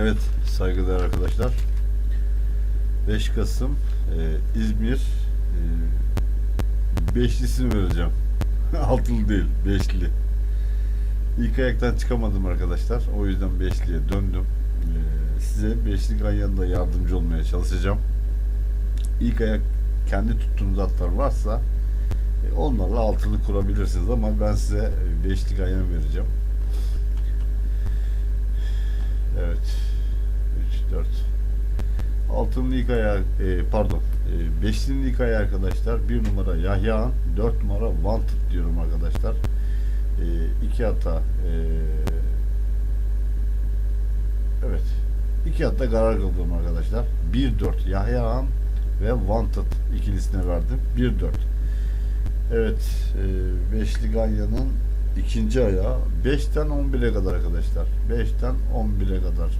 Evet saygıdeğer arkadaşlar. 5 Kasım e, İzmir e, beşlisini vereceğim. Altılı değil, beşli. İlk ayaktan çıkamadım arkadaşlar. O yüzden beşliye döndüm. E, size beşli ganyanında yardımcı olmaya çalışacağım. İlk ayak kendi tuttuğunuz atlar varsa e, onlarla altılı kurabilirsiniz ama ben size beşli ganyan vereceğim. Evet. 3, 4. Altının ilk ayağı, e, pardon, e, beşlinin ilk ayağı arkadaşlar. Bir numara Yahya'nın, dört numara Wanted diyorum arkadaşlar. E, iki hata, e, evet, iki hata karar kıldım arkadaşlar. 1-4 Yahya'nın ve Wanted ikilisine verdim. 1-4. Evet, e, beşli Ganya'nın ikinci ayağı 5'ten 11'e kadar arkadaşlar. 5'ten 11'e kadar.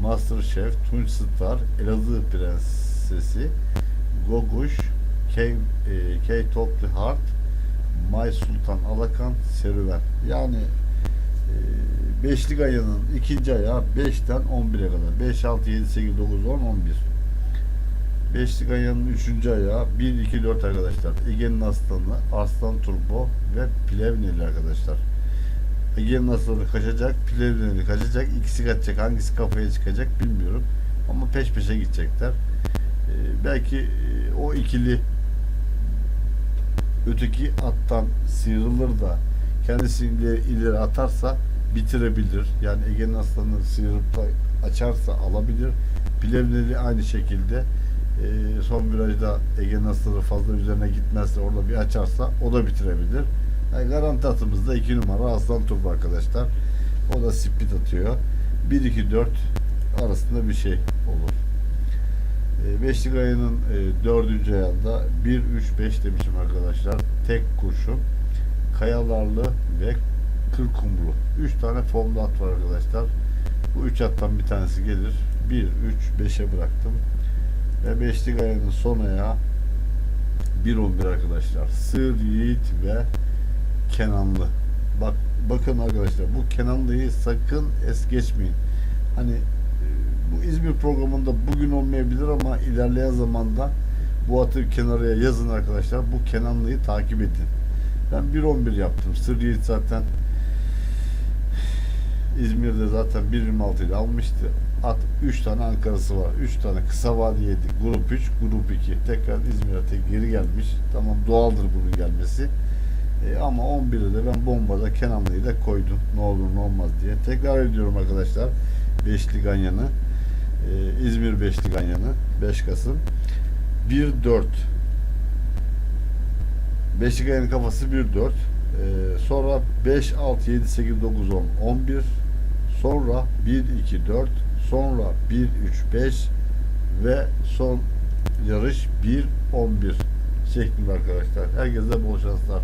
Master Chef, Tunç Star, Elazığ Prensesi, Goguş, K, e, K Toplu Heart, May Sultan Alakan, Serüven. Yani e, Beşli Ganya'nın ikinci ayağı 5'ten 11'e kadar. 5, 6, 7, 8, 9, 10, 11. Beşli Ganya'nın üçüncü ayağı 1, 2, 4 arkadaşlar. Ege'nin aslanı, Arslan Turbo ve Plevneli arkadaşlar. Ege'nin aslanı kaçacak, Plevneli kaçacak. İkisi kaçacak. Hangisi kafaya çıkacak bilmiyorum. Ama peş peşe gidecekler. Ee, belki e, o ikili öteki attan sıyrılır da kendisi ileri, atarsa bitirebilir. Yani Ege'nin aslanı sıyırıp açarsa alabilir. Plevneli aynı şekilde e, son virajda Ege'nin aslanı fazla üzerine gitmezse orada bir açarsa o da bitirebilir. Yani garanti atımızda 2 numara Aslan Turbo arkadaşlar. O da split atıyor. 1-2-4 arasında bir şey olur. E, Beşlik ayının e, dördüncü ayında 1-3-5 demişim arkadaşlar. Tek kurşun. Kayalarlı ve Kırkumlu. 3 tane formlu at var arkadaşlar. Bu 3 attan bir tanesi gelir. 1, 3, 5'e bıraktım. Ve beşlik ayının son ayağı 1-11 arkadaşlar. Sığır, Yiğit ve Kenanlı. Bak bakın arkadaşlar bu Kenanlı'yı sakın es geçmeyin. Hani e, bu İzmir programında bugün olmayabilir ama ilerleyen zamanda bu atı kenarıya yazın arkadaşlar. Bu Kenanlı'yı takip edin. Ben 1.11 yaptım. Sır Yiğit zaten İzmir'de zaten 1.26 ile almıştı. At 3 tane Ankara'sı var. 3 tane kısa vadiydi. Grup 3, grup 2. Tekrar İzmir'e tek geri gelmiş. Tamam doğaldır bunun gelmesi. E, ama 11'e de ben bombada Kenanlı'yı da koydum. Ne olur ne olmaz diye. Tekrar ediyorum arkadaşlar. Beşli Ganyan'ı. E, İzmir Beşli Ganyan'ı. 5 Kasım. 1-4 Beşli Ganyan'ın kafası 1-4 e, sonra 5, 6, 7, 8, 9, 10, 11 sonra 1, 2, 4 sonra 1, 3, 5 ve son yarış 1, 11 şeklinde arkadaşlar. Herkese bol şanslar.